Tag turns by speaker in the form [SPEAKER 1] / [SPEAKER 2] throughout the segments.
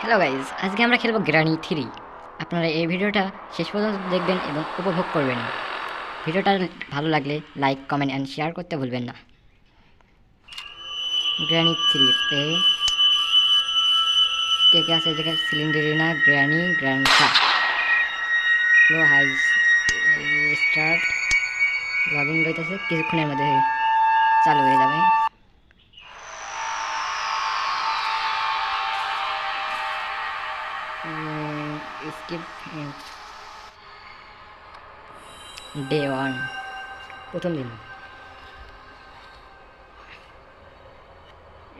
[SPEAKER 1] Hello guys আজকে আমরা খেলব গ্রানি থ্রি আপনারা এই ভিডিওটা শেষ পর্যন্ত দেখবেন এবং উপভোগ করবেন। ভিডিওটা ভালো লাগলে লাইক কমেন্ট অ্যান্ড শেয়ার করতে ভুলবেন না। গ্রানি থ্রিতে কে কে আছে জায়গায়? সিলিন্ডারিনা granny grandpa low high start logging রইতেছে, কিছুক্ষণের মধ্যে চালু হয়ে যাবে। স্কিপ ডে ওয়ান প্রথম দিন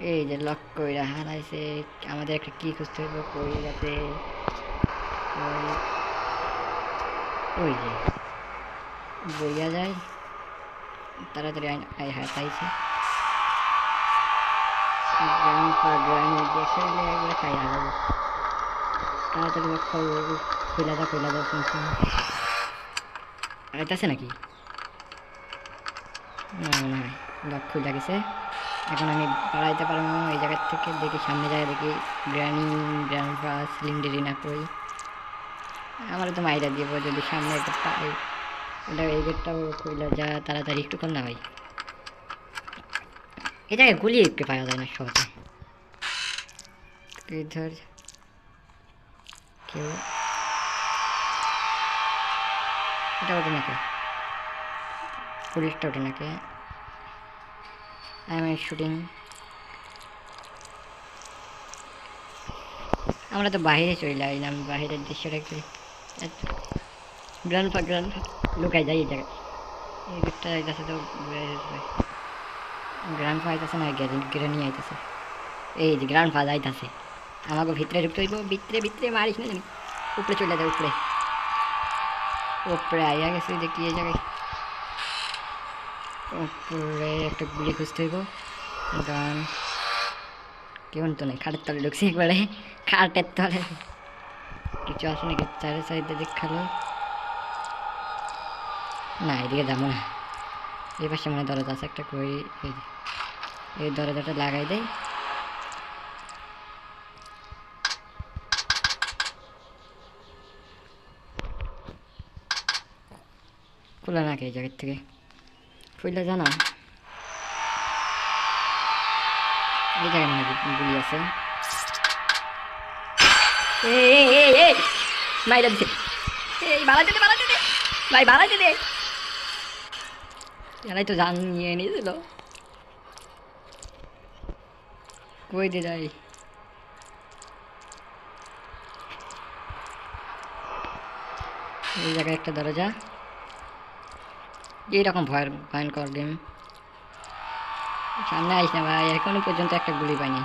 [SPEAKER 1] এই যে লক কইরা হারাইছে আমাদের একটা কি খুঁজতে হবে কই যাতে ওই- যে বইয়া যায় তাড়াতাড়ি আই- হাতাইছে গ্রান্ডপা গ্রানি দেখে একবার খাই হারাবো তাড়াতাড়ি লক্ষ্য খুলে দাও খুলে দাও, শুনছি। আইতাছে নাকি? না মনে হয় লক খুলে গেছে এখন আমি বাড়াইতে পারব এই জায়গার থেকে দেখি, সামনে যায় দেখি গ্র্যানি গ্র্যান্ডপা সিলিন্ডারি না করি আমার তো মাইরা দিব, যদি সামনে পাই এটা এই গেটটাও খুলে যা তাড়াতাড়ি একটু কর না ভাই। জায়গায় গুলি একটু পাওয়া যায় না সহজে। ইধার কেউ এটা ওঠে নাকি? পুলিশটা ওঠে নাকি? আই এম শুটিং আমরা তো বাইরে চলে আইলাম বাইরের দৃশ্যটা একটু গ্রান্ড ফা গ্রান্ড লুকাই যাই এই জায়গায় এই দিকটা আইতেছে তো গ্রান্ড ফা আইতেছে না, গ্রানি আইতেছে এই যে গ্রান্ড ফা আইতেছে আমাকে ভিতরে ঢুকতে হইব ভিতরে ভিতরে মারিস না জানি উপরে চলে যায় উপরে উপরে আইয়া গেছে দেখি এই জায়গায় উপরে একটা গুলি খুঁজতে হইব গান কেমন তো নেই খাটের তলে ঢুকছি একবারে খাটের তলে কিছু আছে নাকি চারি সাইডে দেখাল না এদিকে যাব না এই পাশে মানে দরজা আছে একটা কই এই যে। এই দরজাটা লাগাই দেয় খুলে নাকি এই জায়গার থেকে খুলে জানা এই জায়গায় মানে গুলি আছে মাইরা দিছে তো জান নিয়ে নিয়েছিল কই দে যাই এই জায়গায় একটা দরজা এইরকম ভয়ের ভয়ঙ্কর গেম সামনে আইস না ভাই, এখনও পর্যন্ত একটা গুলি পাইনি।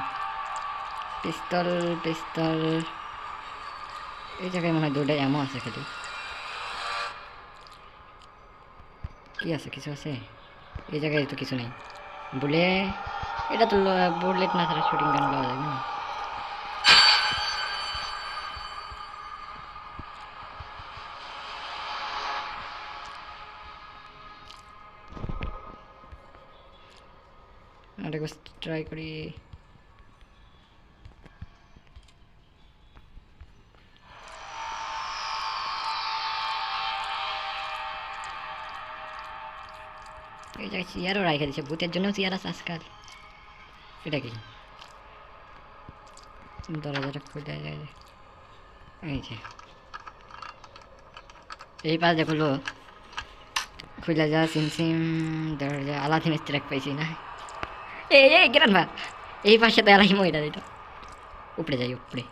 [SPEAKER 1] পিস্তল পিস্তল। এই জায়গায় মনে হয় দুটো এমন আছে খালি। কি আছে, কিছু আছে? এই জায়গায় তো কিছু নেই। বুলে এটা তো বুলেট না ছাড়া শুটিং গান পাওয়া যাবে না। ট্রাই করি এই চেয়ারও রাখা দিচ্ছে ভূতের জন্য চেয়ার আছে আজকাল এটা কি? দরজাটা খুলে যায় এই যে। এই পাশ দেখল খুলে যা সিম সিম, দরজা আলাদিনের ট্র্যাক পাইছি না। এই এই এই পাশে তো এলাই মহিলা এটা উপরে যাই, উপরে।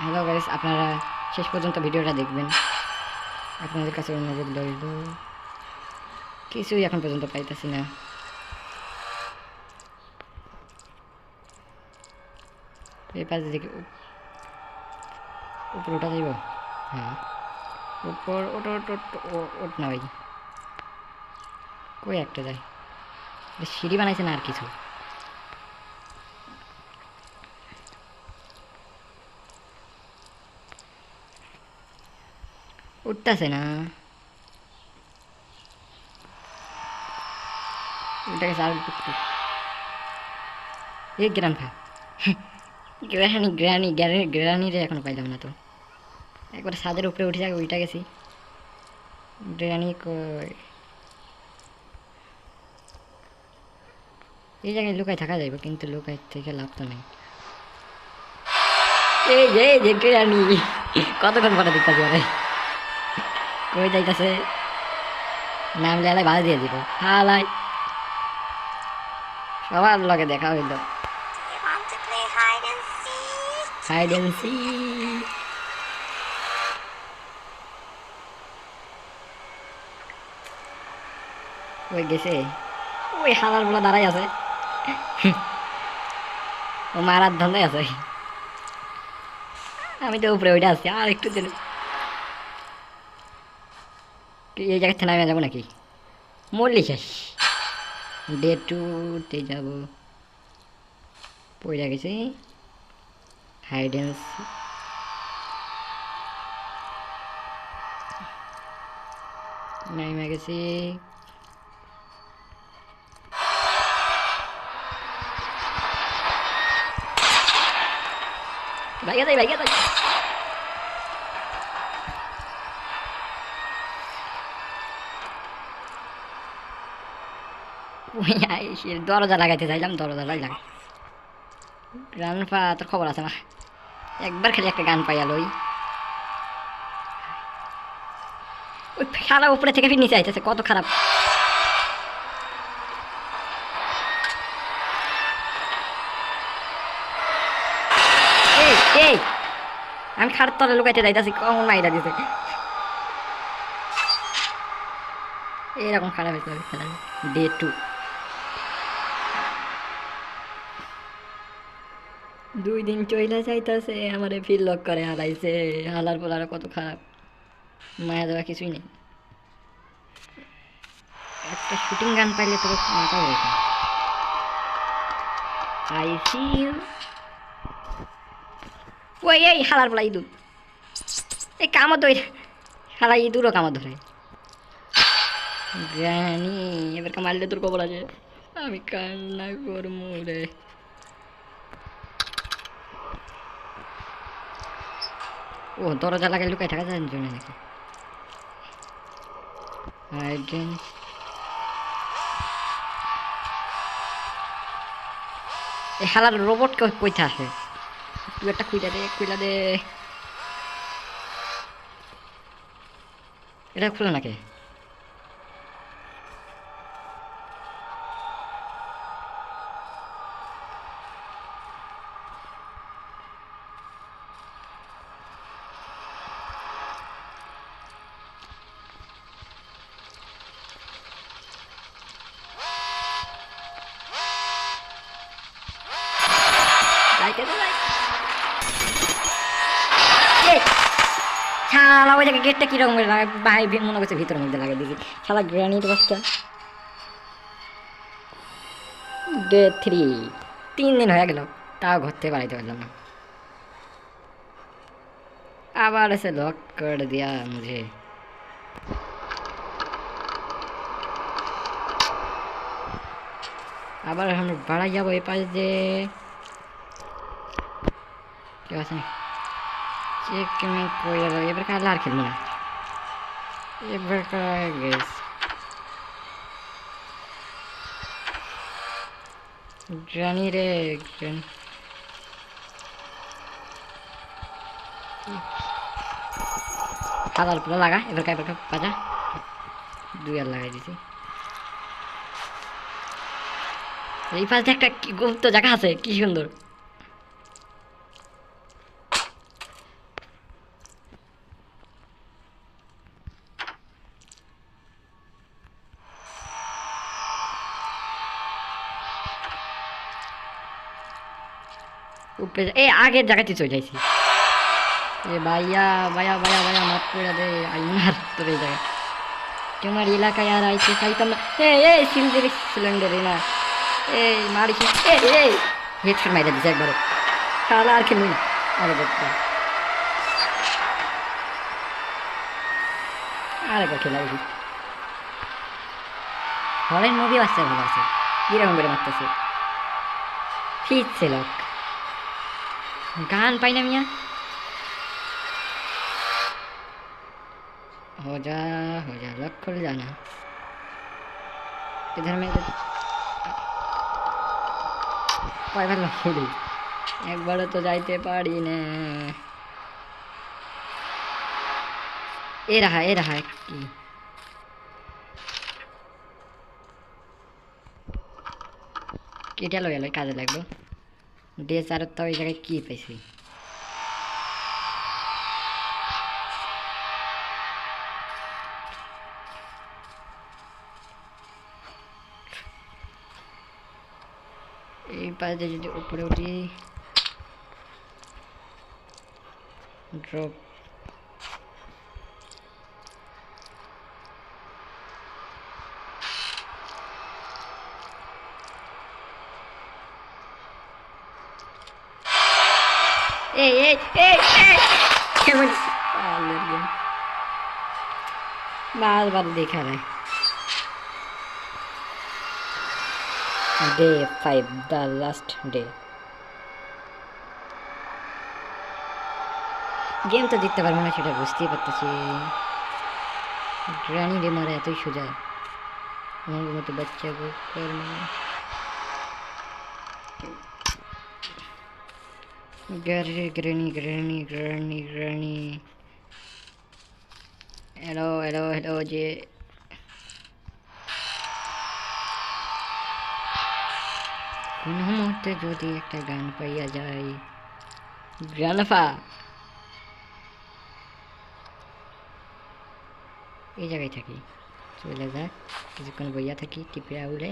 [SPEAKER 1] হ্যালো গাইস আপনারা শেষ পর্যন্ত ভিডিওটা দেখবেন। আপনাদের কাছে অনুরোধ রইল। কিছুই এখন পর্যন্ত পাইতেছি না। এই পাশে দেখি, উপ- উপরে ওটা যাইব? হ্যাঁ। উপর, ওটো ওটো না ভাই। কই একটা যায়? সিঁড়ি বানাইছে না আর কিছু। উঠতেছে না। চাল এই গ্রাম খা। গ্রানি গ্রানি গ্রানি গ্রানিরে এখনও পাইলাম না তো। একবার ছাদের উপরে উঠে যাবে ওইটা গেছি। গ্রানি কই? এই জায়গায় লুকাই থাকা যাবে কিন্তু লুকাই থেকে লাভ তো নেই এই যে যে কতক্ষণ পরে দিতে পারে কই যাইতাছে নাম লেলাই বাধা দিয়ে দিব হালাই সবার লগে দেখা হইল ওই গেছে ওই হালার বলা দাঁড়াই আছে ও মারার ধান্দায় আছে। আমি তো উপরে ওইটা আছি, আর একটু দিন। এই জায়গা থেকে নামে যাব নাকি? মরলি শেষ। ডে টুতে যাব। পড়ে গেছি। হাইডেন্স নেমে গেছি। ভাইয়া দেয় ভাইয়া আইসি দরজা লাগাইতে চাইলাম দরজা লাগাই গান পা তোর খবর আছে একবার খালি একটা গান পাইয়া লই ওই সারা উপরে থেকে ফির নিচে আইতেছে কত খারাপ এই এই আমি খাট তলে লুকাইতে যাইতেছি কখন মাইরা দিতে এরকম খারাপ হয়েছে খেলা ডে টু দুই দিন চইলা যাইতাছে আমারে ফিল লক করে হারাইছে হালার পর পোলার কত খারাপ মায়া দেওয়া কিছুই নেই একটা শুটিং গান পাইলে তো মাথা ওরকম আই সি ইউ ওই এই হালার পোলা ইঁদুর এই কামড় ধরে। হালা ইঁদুরও কামড় ধরে। গ্রানি, এবার মারলে তোর কবর আছে। আমি কান্না করব রে। ও, দরজা লাগাই লুকাই থাকা যায় জন্য নাকি? Hiding. এই হালার রোবট কইতে আসে? তুই একটা খুইলা দে খুইলা দে। এটা খুলে নাকি? লাইটে দে লাইট শালা ওই জায়গায় গেটটা কীরকম করে লাগে ভাই মনে করছে ভিতরের মধ্যে লাগে দিদি শালা গ্রানিট বাসটা ডে থ্রি তিন দিন হয়ে গেল, তাও ঘর থেকে বাড়াইতে পারলাম না। আবার এসে লক করে দিয়া মুঝে আবার আমি বাড়াই যাব এই পাশ দিয়ে। কেউ আছে? করে দেবো এবার কাল আর খেলব না এবার গেস জানি রে জানি খাবার পুরো লাগা এবার এবার পাজা দুই আর লাগাই দিছি এই পাশে একটা গুপ্ত জায়গা আছে কি সুন্দর উপরে। এই আগের জায়গাতে চলে যাইছি। এ, ভাইয়া ভাইয়া ভাইয়া ভাইয়া, মাফ করে দে আইনার তোর এই জায়গায়। তোমার এলাকায় আর আইতে চাইতাম না এ এই সিলিন্ডার, সিলিন্ডারে না। এই মারিস এ এই হেডশট মাইরা দিছে একবারে। তাহলে আর খেলবি না। আরে বাবা আরেকবার খেলা উচিত হলের মুভি আসছে ভালো আছে। কীরকম করে মারতেছে? ফিরছে লোক গান পাই না মিয়া हो जा हो जा लक खुल जाना इधर में কয় ভালো ফুড়ি একবারও তো যাইতে পারি না এ রাহা এ রাহা কি কেটে লো গেল কাজে লাগলো ড্রেস আর তো ওই জায়গায় কি পাইছি এই পাশে যদি উপরে উঠি ড্রপ এই এই এই এই। কেমন? পাগলের বারবার দেখা নেয় day five the last day game তো জিততে পারব না সেটা বুঝতেই পারতেছি। গ্রানি রে মারা এতই সোজা। আমার মতো বাচ্চা granny granny granny granny granny hello hello hello যে কোনো মুহূর্তে যদি একটা গান পাইয়া যায় গ্রানফা। এই জায়গায় থাকি, চলে যাক, কিছুক্ষণ বইয়া থাকি টিপিয়া উড়ে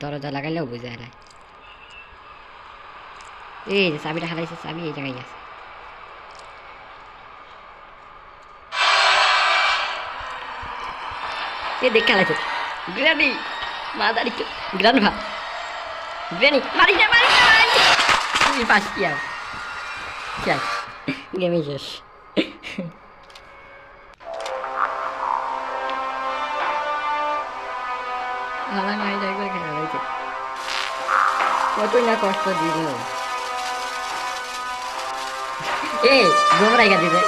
[SPEAKER 1] দরজা লাগাইলেও বোঝা যায়। এই যে চাবিটা হারাইছে চাবি এই জায়গায় আছে এ দেখ খেলাইছে গ্রানি মাদারি গ্রানি মারি না মারি না মারি না। তুই কি আর গেমে শেষ কতই না কষ্ট দিল এ গোমরাই গা দিবে।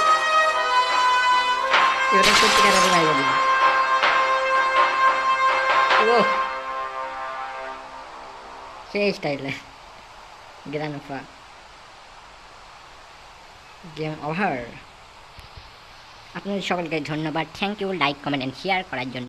[SPEAKER 1] এবারে সত্যিকার রাইগা দিবে ও সেই স্টাইলে গ্রানফা গেম আপনাদের সকলকে ধন্যবাদ। Thank you. Like, comment and share করার জন্য।